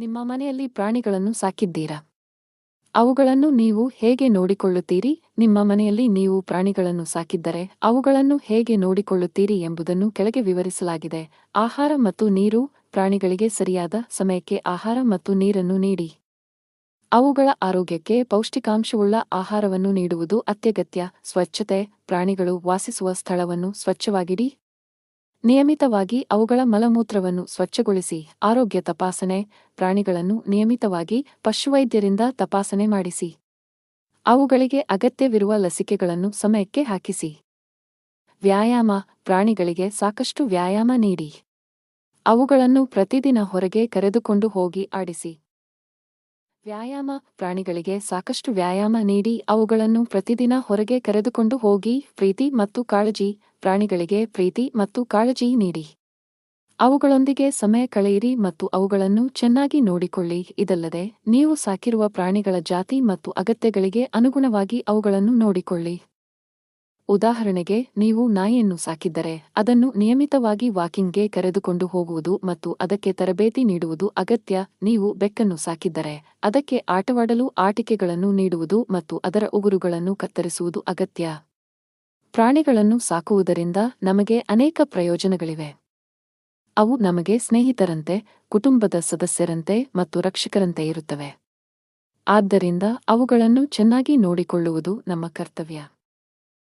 ನಿಮ್ಮ ಮನೆಯಲ್ಲಿ ಪ್ರಾಣಿಗಳನ್ನು ಸಾಕಿದ್ದೀರಾ? ಅವುಗಳನ್ನು ನೀವು ಹೇಗೆ ನೋಡಿಕೊಳ್ಳುತ್ತೀರಿ? ನಿಮ್ಮ ಮನೆಯಲ್ಲಿ ನೀವು ಪ್ರಾಣಿಗಳನ್ನು ಸಾಕಿದ್ದರೆ ಅವುಗಳನ್ನು ಹೇಗೆ ನೋಡಿಕೊಳ್ಳುತ್ತೀರಿ ಎಂಬುದನ್ನು ಕೆಳಗೆ ವಿವರಿಸಲಾಗಿದೆ. ಆಹಾರ ಮತ್ತು ನೀರು ಪ್ರಾಣಿಗಳಿಗೆ ಸರಿಯಾದ ಸಮಯಕ್ಕೆ ಆಹಾರ ಮತ್ತು ನೀರನ್ನು ನೀಡಿ. ಅವುಗಳ ಆರೋಗ್ಯಕ್ಕೆ ಪೌಷ್ಟಿಕಾಂಶವುಳ್ಳ ಆಹಾರವನ್ನು ನೀಡುವುದು ಅತ್ಯಗತ್ಯ. ಸ್ವಚ್ಛತೆ, ಪ್ರಾಣಿಗಳು ವಾಸಿಸುವ ಸ್ಥಳವನ್ನು ಸ್ವಚ್ಛವಾಗಿಡಿ. ನಿಯಮಿತವಾಗಿ ಅವುಗಳ ಮಲಮೂತ್ರವನ್ನು ಸ್ವಚ್ಛಗೊಳಿಸಿ, ಆರೋಗ್ಯ ತಪಾಸಣೆ ಪ್ರಾಣಿಗಳನ್ನು ನಿಯಮಿತವಾಗಿ ಪಶುವೈದ್ಯರಿಂದ ತಪಾಸಣೆ ಮಾಡಿಸಿ. ಅವುಗಳಿಗೆ ಅಗತ್ಯವಿರುವ ಲಸಿಕೆಗಳನ್ನು ಸಮಯಕ್ಕೆ ಹಾಕಿಸಿ. ವ್ಯಾಯಾಮ, ಪ್ರಾಣಿಗಳಿಗೆ ಸಾಕಷ್ಟು ವ್ಯಾಯಾಮ ನೀಡಿ. ಅವುಗಳನ್ನು ಪ್ರತಿದಿನ ಹೊರಗೆ ಕರೆದುಕೊಂಡು ಹೋಗಿ ಆಡಿಸಿ. ವ್ಯಾಯಾಮ, ಪ್ರಾಣಿಗಳಿಗೆ ಸಾಕಷ್ಟು ವ್ಯಾಯಾಮ ನೀಡಿ, ಅವುಗಳನ್ನು ಪ್ರತಿದಿನ ಹೊರಗೆ ಕರೆದುಕೊಂಡು ಹೋಗಿ, ಪ್ರೀತಿ ಮತ್ತು ಕಾಳಜಿ ಪ್ರಾಣಿಗಳಿಗೆ ಪ್ರೀತಿ ಮತ್ತು ಕಾಳಜಿ ನೀಡಿ. ಅವುಗಳೊಂದಿಗೆ ಸಮಯ ಕಳೆಯಿರಿ ಮತ್ತು ಅವುಗಳನ್ನು ಚೆನ್ನಾಗಿ ನೋಡಿಕೊಳ್ಳಿ. ಇದಲ್ಲದೆ, ನೀವು ಸಾಕಿರುವ ಪ್ರಾಣಿಗಳ ಜಾತಿ ಮತ್ತು ಅಗತ್ಯಗಳಿಗೆ ಅನುಗುಣವಾಗಿ ಅವುಗಳನ್ನು ನೋಡಿಕೊಳ್ಳಿ. ಉದಾಹರಣೆಗೆ, ನೀವು ನಾಯಿಯನ್ನು ಸಾಕಿದ್ದರೆ, ಅದನ್ನು ನಿಯಮಿತವಾಗಿ ವಾಕಿಂಗ್ಗೆ ಕರೆದುಕೊಂಡು ಹೋಗುವುದು ಮತ್ತು ಅದಕ್ಕೆ ತರಬೇತಿ ನೀಡುವುದು ಅಗತ್ಯ. ನೀವು ಬೆಕ್ಕನ್ನು ಸಾಕಿದ್ದರೆ, ಅದಕ್ಕೆ ಆಟವಾಡಲು ಆಟಿಕೆಗಳನ್ನು ನೀಡುವುದು ಮತ್ತು ಅದರ ಉಗುರುಗಳನ್ನು ಕತ್ತರಿಸುವುದು ಅಗತ್ಯ. ಪ್ರಾಣಿಗಳನ್ನು ಸಾಕುವುದರಿಂದ ನಮಗೆ ಅನೇಕ ಪ್ರಯೋಜನಗಳಿವೆ. ಅವು ನಮಗೆ ಸ್ನೇಹಿತರಂತೆ, ಕುಟುಂಬದ ಸದಸ್ಯರಂತೆ ಮತ್ತು ರಕ್ಷಕರಂತೆ ಇರುತ್ತವೆ. ಆದ್ದರಿಂದ ಅವುಗಳನ್ನು ಚೆನ್ನಾಗಿ ನೋಡಿಕೊಳ್ಳುವುದು ನಮ್ಮ ಕರ್ತವ್ಯ.